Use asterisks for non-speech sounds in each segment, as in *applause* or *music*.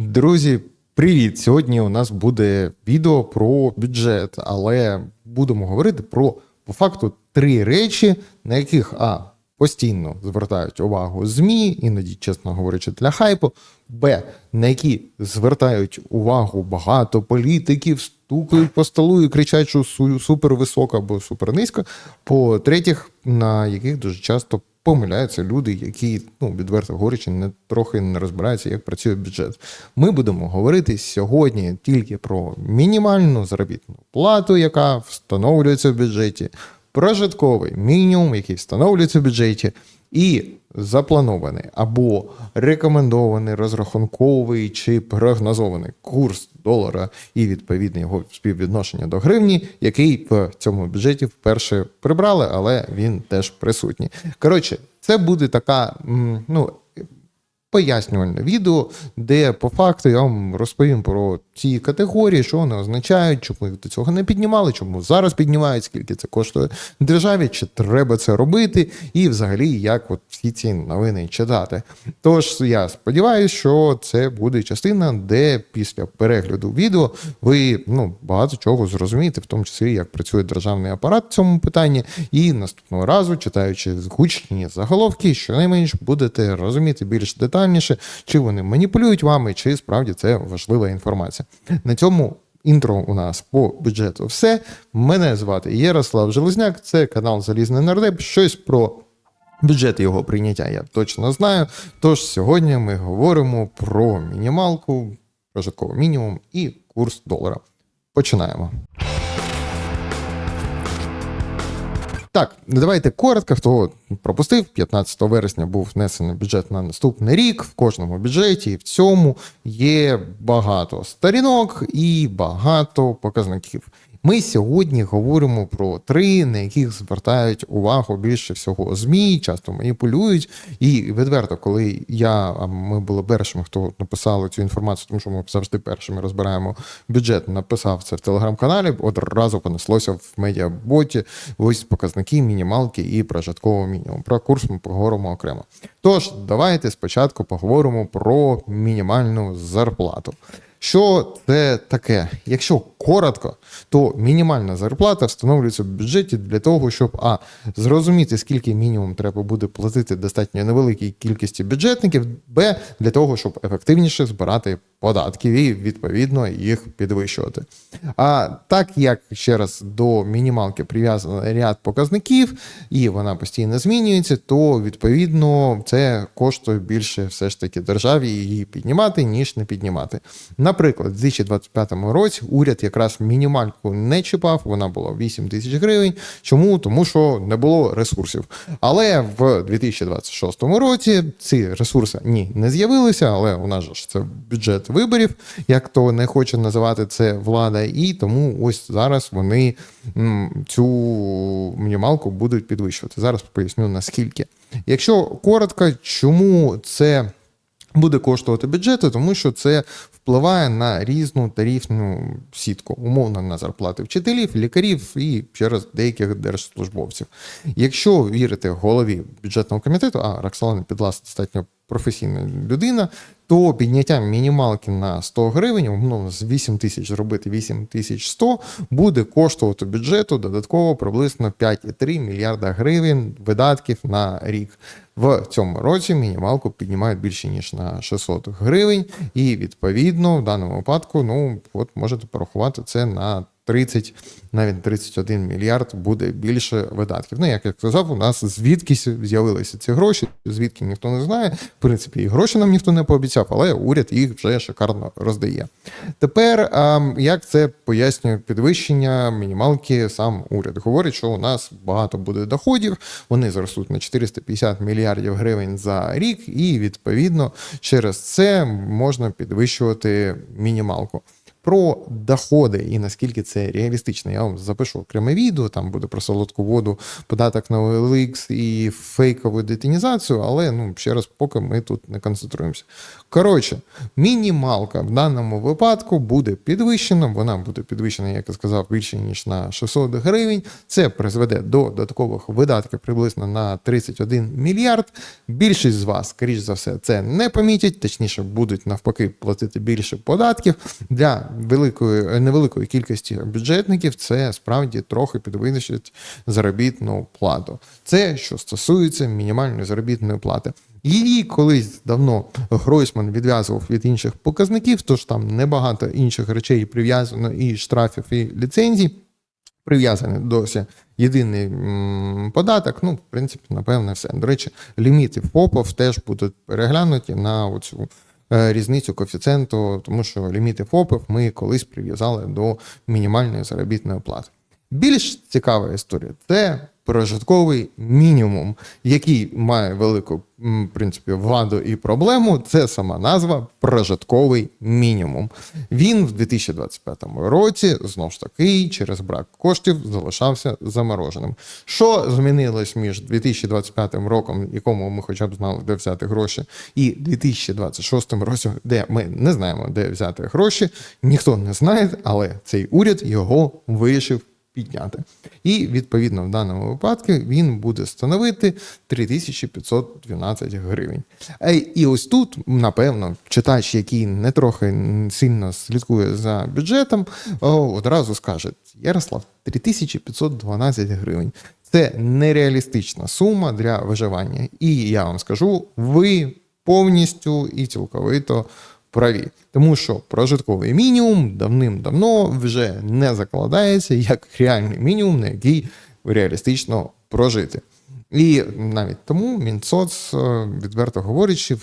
Друзі, привіт! Сьогодні у нас буде відео про бюджет, але будемо говорити про по факту три речі, на яких а. Постійно звертають увагу ЗМІ, іноді, чесно говорячи, для хайпу. Б, на які звертають увагу багато політиків, стукають по столу і кричать, що су- супер або супер низько. По третіх, на яких дуже часто помиляються люди, які, ну, відверто говорячи, не трохи не розбираються, як працює бюджет. Ми будемо говорити сьогодні тільки про мінімальну заробітну плату, яка встановлюється в бюджеті, прожитковий мінімум, який встановлюється в бюджеті, і запланований або рекомендований розрахунковий чи прогнозований курс долара і відповідне його співвідношення до гривні, який в цьому бюджеті вперше прибрали, але він теж присутній. Коротше, це буде така, ну. Пояснювальне відео, де по факту я вам розповім про ці категорії, що вони означають, чому їх до цього не піднімали, чому зараз піднімають, скільки це коштує державі, чи треба це робити, і взагалі як от всі ці новини читати. Тож я сподіваюся, що це буде частина, де після перегляду відео ви ну багато чого зрозумієте, в тому числі як працює державний апарат в цьому питанні, і наступного разу, читаючи гучні заголовки, щонайменш будете розуміти більш детальніше, чи вони маніпулюють вами, чи справді це важлива інформація. На цьому інтро у нас по бюджету все. Мене звати Ярослав Железняк, це канал Залізний Нардеп. Щось про бюджет його прийняття я точно знаю. Тож сьогодні ми говоримо про мінімалку, прожитковий мінімум і курс долара. Починаємо. Так, давайте коротко. Хто пропустив, 15 вересня був внесений бюджет на наступний рік. В кожному бюджеті і в цьому є багато сторінок і багато показників. Ми сьогодні говоримо про три, на яких звертають увагу більше всього ЗМІ, часто маніпулюють. І відверто, коли я а ми були першими, хто написали цю інформацію, тому що ми завжди першими розбираємо бюджет, написав це в телеграм-каналі. Одразу понеслося в медіаботі ось показники мінімалки і прожиткового мінімуму. Про курс ми поговоримо окремо. Тож, давайте спочатку поговоримо про мінімальну зарплату. Що це таке? Якщо коротко, то мінімальна зарплата встановлюється в бюджеті для того, щоб а зрозуміти, скільки мінімум треба буде платити достатньо невеликій кількості бюджетників, б для того, щоб ефективніше збирати податків і відповідно їх підвищувати. А так як ще раз до мінімалки прив'язано ряд показників, і вона постійно змінюється, то відповідно це коштує більше все ж таки державі її піднімати, ніж не піднімати. Наприклад, в 2025 році уряд якраз мінімальку не чіпав, вона була 8 тисяч гривень. Чому? Тому що не було ресурсів. Але в 2026 році ці ресурси ні не з'явилися, але у нас ж це бюджет виборів, як то не хоче називати це влада, і тому ось зараз вони цю мінімалку будуть підвищувати. Зараз поясню наскільки. Якщо коротко, чому це буде коштувати бюджету, тому що це впливає на різну тарифну сітку, умовно на зарплати вчителів, лікарів і ще раз деяких держслужбовців. Якщо вірити голові бюджетного комітету, а Роксолана Підлас достатньо професійна людина, то підняття мінімалки на 100 гривень, умовно з 8 тисяч зробити 8 тисяч 100, буде коштувати бюджету додатково приблизно 5,3 мільярда гривень видатків на рік. В цьому році мінімалку піднімають більше ніж на 600 гривень, і відповідно в даному випадку, ну от можете порахувати це на 30, навіть 31 мільярд буде більше видатків. Ну, як я сказав, у нас звідки з'явилися ці гроші, звідки ніхто не знає. В принципі, і гроші нам ніхто не пообіцяв, але уряд їх вже шикарно роздає. Тепер як це пояснює підвищення мінімалки, сам уряд говорить, що у нас багато буде доходів, вони зростуть на 450 мільярдів гривень за рік, і відповідно через це можна підвищувати мінімалку. Про доходи і наскільки це реалістично. Я вам запишу окреме відео, там буде про солодку воду, податок на OLX і фейкову детінізацію, але ну, ще раз, поки ми тут не концентруємося. Коротше, мінімалка в даному випадку буде підвищена, вона буде підвищена, як я сказав, більше ніж на 600 гривень. Це призведе до додаткових видатків приблизно на 31 мільярд. Більшість з вас, скоріш за все, це не помітять, точніше, будуть навпаки платити більше податків. Для великої невеликої кількості бюджетників це справді трохи підвищить заробітну плату. Це що стосується мінімальної заробітної плати. Її колись давно Гройсман відв'язував від інших показників, тож там небагато інших речей прив'язано і штрафів, і ліцензій. Прив'язаний досі єдиний податок. Ну, в принципі, напевне, все. До речі, ліміти ФОПів теж будуть переглянуті на оцю різницю коефіцієнту, тому що ліміти ФОПів ми колись прив'язали до мінімальної заробітної плати. Більш цікава історія це прожитковий мінімум, який має велику в принципі, владу і проблему. Це сама назва прожитковий мінімум. Він в 2025 році знову ж таки через брак коштів залишався замороженим. Що змінилось між 2025 роком, якому ми хоча б знали, де взяти гроші, і 2026 роком, де ми не знаємо, де взяти гроші, ніхто не знає, але цей уряд його вирішив підняти. І відповідно в даному випадку він буде становити 3512 гривень. І ось тут, напевно, читач, який не трохи сильно слідкує за бюджетом, одразу скаже: Ярослав, 3512 гривень. Це нереалістична сума для виживання. І я вам скажу, ви повністю і цілковито праві, тому що прожитковий мінімум давним-давно вже не закладається як реальний мінімум, на який реалістично прожити. І навіть тому Мінсоц, е, відверто говорячи, е,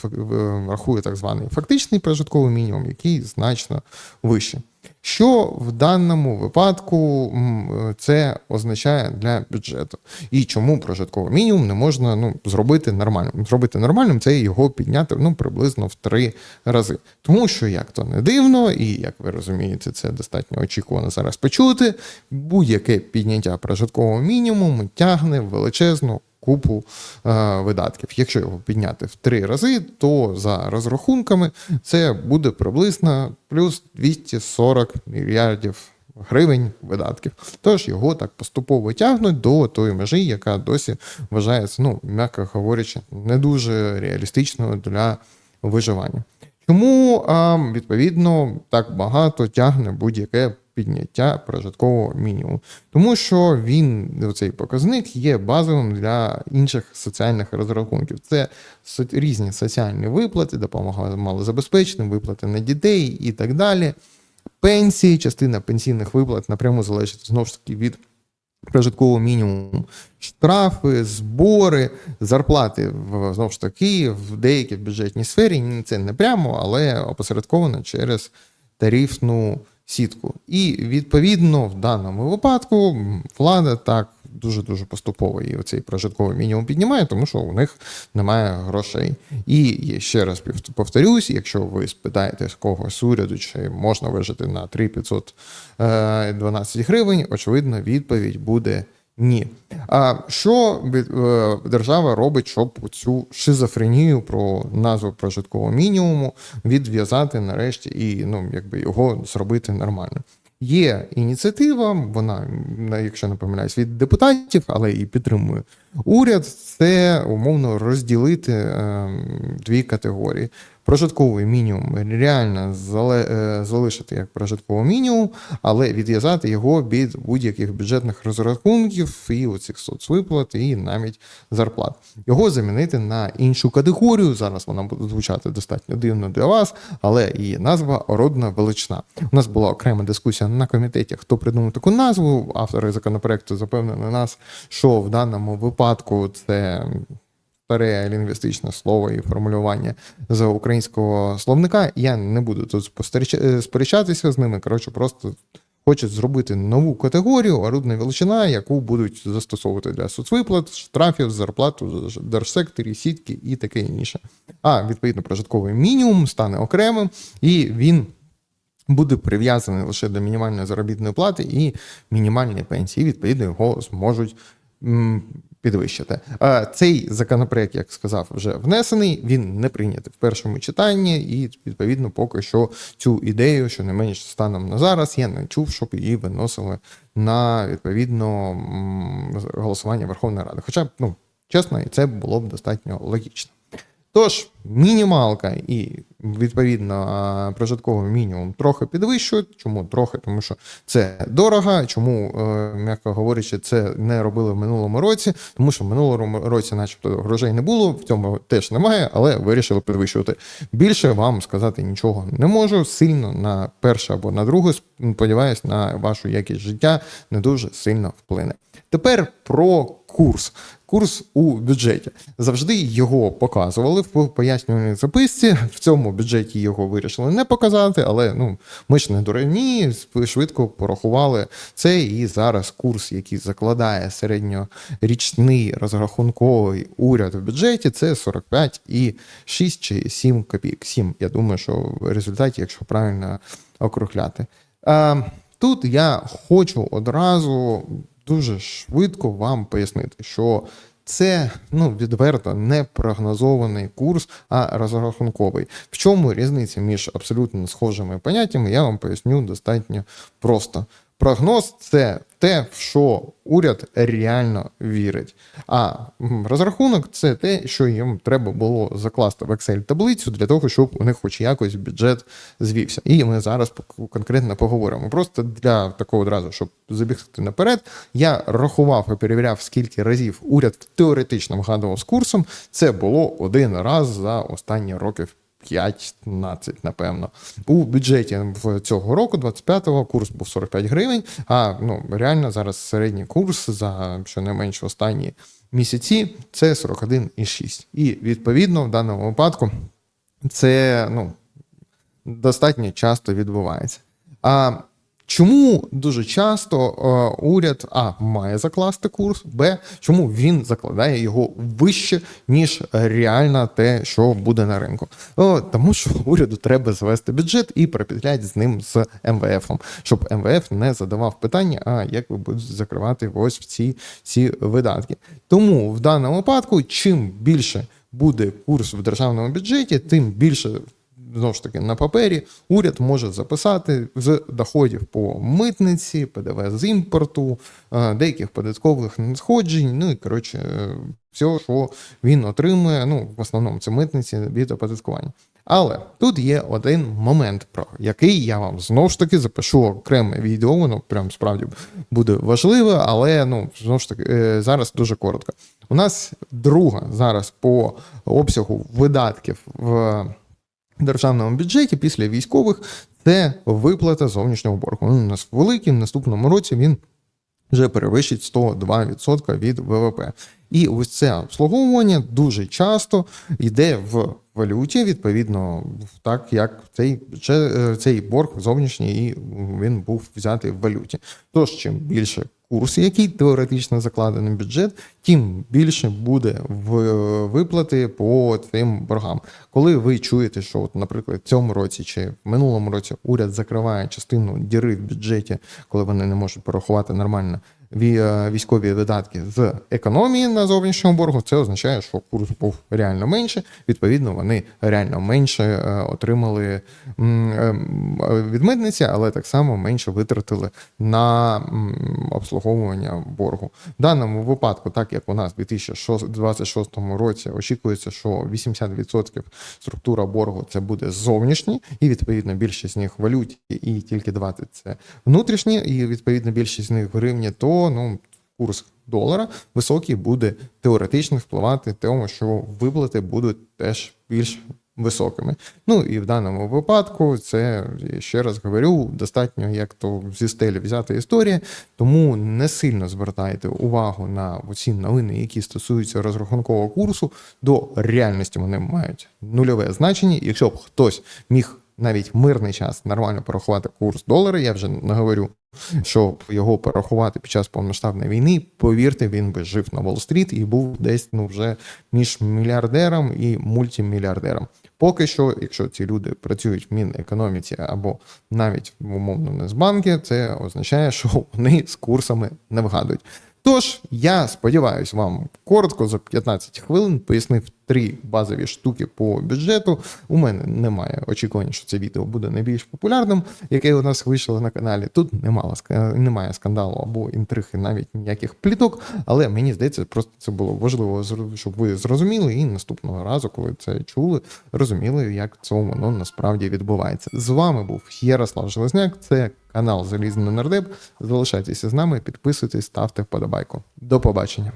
рахує так званий фактичний прожитковий мінімум, який значно вищий. Що в даному випадку це означає для бюджету? І чому прожитковий мінімум не можна ну, зробити нормальним? Зробити нормальним це його підняти ну, приблизно в три рази. Тому що, як то не дивно, і як ви розумієте, це достатньо очікувано зараз почути. Будь-яке підняття прожиткового мінімуму тягне величезну купу е, видатків. Якщо його підняти в три рази, то за розрахунками це буде приблизно плюс 240 мільярдів гривень видатків. Тож його так поступово тягнуть до тої межі, яка досі вважається, ну, м'яко говорячи, не дуже реалістичною для виживання. Тому, відповідно, так багато тягне будь-яке підняття прожиткового мінімуму, тому що він цей показник є базовим для інших соціальних розрахунків. Це різні соціальні виплати, допомога малозабезпеченим, виплати на дітей і так далі. Пенсії, частина пенсійних виплат напряму залежить знову ж таки від прожиткового мінімуму. Штрафи, збори, зарплати в знову ж таки в деякій бюджетній сфері. Це не прямо, але опосередковано через тарифну сітку. І відповідно в даному випадку влада так дуже дуже поступово і оцей прожитковий мінімум піднімає, тому що у них немає грошей. І ще раз повторюсь, якщо ви спитаєте з когось уряду, чи можна вижити на 3512 гривень, очевидно, відповідь буде. Ні. А що е, держава робить, щоб цю шизофренію про назву прожиткового мінімуму відв'язати нарешті і ну, якби його зробити нормально? Є ініціатива, вона, якщо не помиляюсь, від депутатів, але і підтримує уряд. Це умовно розділити е, дві категорії. Прожитковий мінімум реально е, залишити як прожитковий мінімум, але відв'язати його від будь-яких бюджетних розрахунків і оцих соцвиплат, і навіть зарплат. Його замінити на іншу категорію. Зараз вона буде звучати достатньо дивно для вас, але її назва родна величина. У нас була окрема дискусія на комітеті, хто придумав таку назву. Автори законопроекту запевнили нас, що в даному випадку це старе лінгвістичне слово і формулювання з українського словника. Я не буду тут е, сперечатися з ними. Коротше, просто хочуть зробити нову категорію орудна величина, яку будуть застосовувати для соцвиплат, штрафів, зарплат у держсекторі, сітки і таке інше. А відповідно прожитковий мінімум стане окремим, і він буде прив'язаний лише до мінімальної заробітної плати і мінімальної пенсії. І, відповідно, його зможуть підвищити. Цей законопроект, як сказав, вже внесений. Він не прийнятий в першому читанні, і відповідно, поки що цю ідею, що не менш станом на зараз, я не чув, щоб її виносили на відповідно голосування Верховної Ради. Хоча, ну чесно, і це було б достатньо логічно. Тож, мінімалка і відповідно а, прожитковий мінімум трохи підвищують. Чому трохи? Тому що це дорого. Чому, е, м'яко говорячи, це не робили в минулому році? Тому що в минулому році, начебто, грошей не було, в цьому теж немає, але вирішили підвищувати. Більше вам сказати нічого не можу. Сильно на перше або на друге, сподіваюсь, на вашу якість життя не дуже сильно вплине. Тепер про курс. Курс у бюджеті завжди його показували в пояснювальній записці. В цьому бюджеті його вирішили не показати, але ну ми ж не дурні, швидко порахували це. І зараз курс, який закладає середньорічний розрахунковий уряд в бюджеті, це 45,6 чи 7 копійок. 7, я думаю, що в результаті, якщо правильно округляти. Тут я хочу одразу дуже швидко вам пояснити, що це ну відверто не прогнозований курс, а розрахунковий. В чому різниця між абсолютно схожими поняттями? Я вам поясню достатньо просто. Прогноз це те, в що уряд реально вірить. А розрахунок це те, що їм треба було закласти в Excel таблицю для того, щоб у них хоч якось бюджет звівся. І ми зараз конкретно поговоримо. Просто для такого одразу, щоб забігти наперед, я рахував і перевіряв, скільки разів уряд теоретично вгадував з курсом. Це було один раз за останні років 15, напевно. У бюджеті в цього року, 25-го, курс був 45 гривень. А ну реально зараз середній курс за щонайменше останні місяці це 41,6. І відповідно в даному випадку це ну, достатньо часто відбувається. А Чому дуже часто е, уряд А має закласти курс, Б, чому він закладає його вище, ніж реально те, що буде на ринку? О, тому що *laughs* уряду треба звести бюджет і пропетлять з ним з МВФ, щоб МВФ не задавав питання, а як ви будете закривати ось ці, ці видатки. Тому в даному випадку, чим більше буде курс в державному бюджеті, тим більше знову ж таки на папері уряд може записати з доходів по митниці, ПДВ з імпорту, е, деяких податкових надходжень, ну і коротше, все, що він отримує. Ну, в основному це митниці від оподаткування. Але тут є один момент, про який я вам знову ж таки запишу окреме відео, воно прям справді буде важливе, але ну знову ж таки е, зараз дуже коротко. У нас друга зараз по обсягу видатків в державному бюджеті після військових це виплата зовнішнього боргу. Він у нас великий, в наступному році він вже перевищить 102% від ВВП. І ось це обслуговування дуже часто йде в валюті, відповідно, так як цей е, цей борг зовнішній і він був взятий в валюті. Тож, чим більше курс, який теоретично закладений в бюджет, тим більше буде в виплати по цим боргам. Коли ви чуєте, що, от, наприклад, в цьому році чи в минулому році уряд закриває частину діри в бюджеті, коли вони не можуть порахувати нормально Е, військові видатки з економії на зовнішньому боргу, це означає, що курс був реально менше. Відповідно, вони реально менше е, отримали е, від митниці, але так само менше витратили на обслуговування боргу. В даному випадку, так як у нас в 2026 році очікується, що 80% структура боргу це буде зовнішній, і відповідно більшість з них валюті, і тільки 20% це внутрішні, і відповідно більшість з них в гривні, то ну курс долара високий буде теоретично впливати тому, що виплати будуть теж більш високими. Ну і в даному випадку це ще раз говорю, достатньо як то зі стелі взяти історія, тому не сильно звертайте увагу на ці новини, які стосуються розрахункового курсу. До реальності вони мають нульове значення. Якщо б хтось міг навіть мирний час нормально порахувати курс долара, я вже не говорю щоб його порахувати під час повноштабної війни, повірте, він би жив на Уолл-стріт і був десь ну вже між мільярдером і мультимільярдером. Поки що, якщо ці люди працюють в Мінекономіці або навіть в умовно не з банки, це означає, що вони з курсами не вгадують. Тож, я сподіваюся, вам коротко за 15 хвилин пояснив три базові штуки по бюджету. У мене немає очікувань, що це відео буде найбільш популярним, яке у нас вийшло на каналі. Тут немало, немає скандалу або інтриги, навіть ніяких пліток. Але мені здається, просто це було важливо, щоб ви зрозуміли, і наступного разу, коли це чули, розуміли, як це воно насправді відбувається. З вами був Ярослав Железняк. Це канал Залізний нардеп. Залишайтеся з нами, підписуйтесь, ставте вподобайку. До побачення.